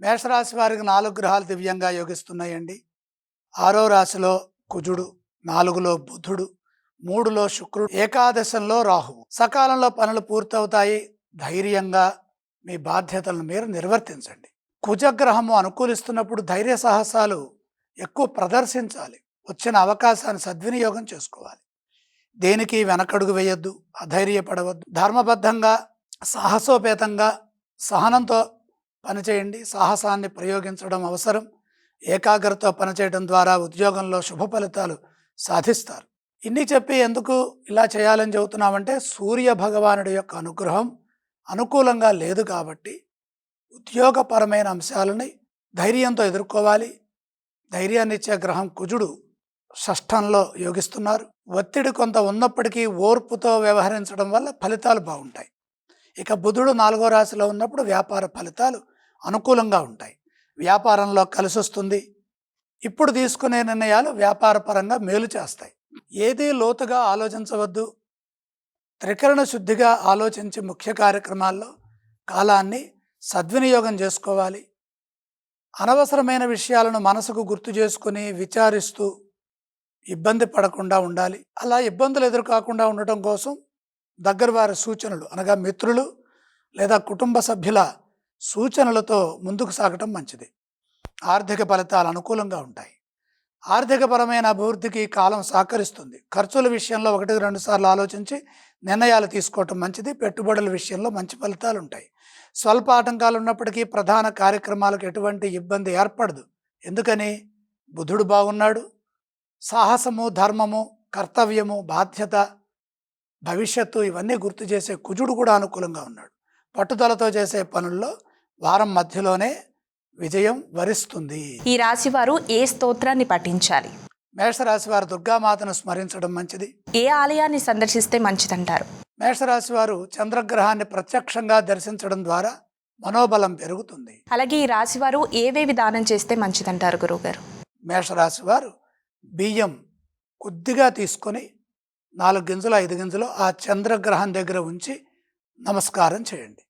మేషరాశి వారికి నాలుగు గ్రహాలు దివ్యంగా యోగిస్తున్నాయండి. ఆరో రాశిలో కుజుడు నాలుగులో బుధుడు మూడులో శుక్రుడు ఏకాదశంలో రాహువు. సకాలంలో పనులు పూర్తవుతాయి. ధైర్యంగా మీ బాధ్యతలను మీరు నిర్వర్తించండి. కుజగ్రహము అనుకూలిస్తున్నప్పుడు ధైర్య సాహసాలు ఎక్కువ ప్రదర్శించాలి. వచ్చిన అవకాశాన్ని సద్వినియోగం చేసుకోవాలి. దేనికి వెనకడుగు వేయొద్దు అధైర్యపడవద్దు. ధర్మబద్ధంగా సాహసోపేతంగా సహనంతో పనిచేయండి. సాహసాన్ని ప్రయోగించడం అవసరం. ఏకాగ్రత పనిచేయడం ద్వారా ఉద్యోగంలో శుభ ఫలితాలు సాధిస్తారు. ఇన్ని చెప్పి ఎందుకు ఇలా చేయాలని చెబుతున్నామంటే సూర్య భగవానుడి యొక్క అనుగ్రహం అనుకూలంగా లేదు కాబట్టి ఉద్యోగపరమైన అంశాలని ధైర్యంతో ఎదుర్కోవాలి. ధైర్యాన్ని ఇచ్చే గ్రహం కుజుడు షష్ఠంలో యోగిస్తున్నారు. ఒత్తిడి కొంత ఉన్నప్పటికీ ఓర్పుతో వ్యవహరించడం వల్ల ఫలితాలు బాగుంటాయి. ఇక బుధుడు నాలుగో రాశిలో ఉన్నప్పుడు వ్యాపార ఫలితాలు అనుకూలంగా ఉంటాయి. వ్యాపారంలో కలిసి వస్తుంది ఇప్పుడు తీసుకునే నిర్ణయాలు వ్యాపారపరంగా మేలు చేస్తాయి. ఏదీ లోతుగా ఆలోచించవద్దు. త్రికరణ శుద్ధిగా ఆలోచించి ముఖ్య కార్యక్రమాల్లో కాలాన్ని సద్వినియోగం చేసుకోవాలి. అనవసరమైన విషయాలను మనసుకు గుర్తు చేసుకుని విచారిస్తూ ఇబ్బంది పడకుండా ఉండాలి. అలా ఇబ్బందులు ఎదురుకాకుండా ఉండటం కోసం దగ్గర వారి సూచనలు అనగా మిత్రులు లేదా కుటుంబ సభ్యుల సూచనలతో ముందుకు సాగటం మంచిది. ఆర్థిక ఫలితాలు అనుకూలంగా ఉంటాయి. ఆర్థికపరమైన అభివృద్ధికి కాలం సహకరిస్తుంది. ఖర్చుల విషయంలో ఒకటి రెండు సార్లు ఆలోచించి నిర్ణయాలు తీసుకోవటం మంచిది. పెట్టుబడుల విషయంలో మంచి ఫలితాలు ఉంటాయి. స్వల్ప ఆటంకాలు ఉన్నప్పటికీ ప్రధాన కార్యక్రమాలకు ఎటువంటి ఇబ్బంది ఏర్పడదు. ఎందుకని? బుధుడు బాగున్నాడు. సాహసము ధర్మము కర్తవ్యము బాధ్యత భవిష్యత్తు ఇవన్నీ గుర్తు చేసే కుజుడు కూడా అనుకూలంగా ఉన్నాడు. పట్టుదలతో చేసే పనుల్లో వారం మధ్యలోనే విజయం వరిస్తుంది. ఈ రాశి వారు ఏ స్తోత్రాన్ని పఠించాలి? మేషరాశి వారు దుర్గామాతను స్మరించడం మంచిది. ఏ ఆలయాన్ని సందర్శిస్తే మంచిదంటారు? మేషరాశి వారు చంద్రగ్రహాన్ని ప్రత్యక్షంగా దర్శించడం ద్వారా మనోబలం పెరుగుతుంది. అలాగే ఈ రాశి వారు ఏవేవి దానం చేస్తే మంచిదంటారు గురువుగారు? మేషరాశి వారు బియ్యం కొద్దిగా తీసుకొని నాలుగు గింజలు ఐదు గింజలు ఆ చంద్రగ్రహం దగ్గర ఉంచి నమస్కారం చేయండి.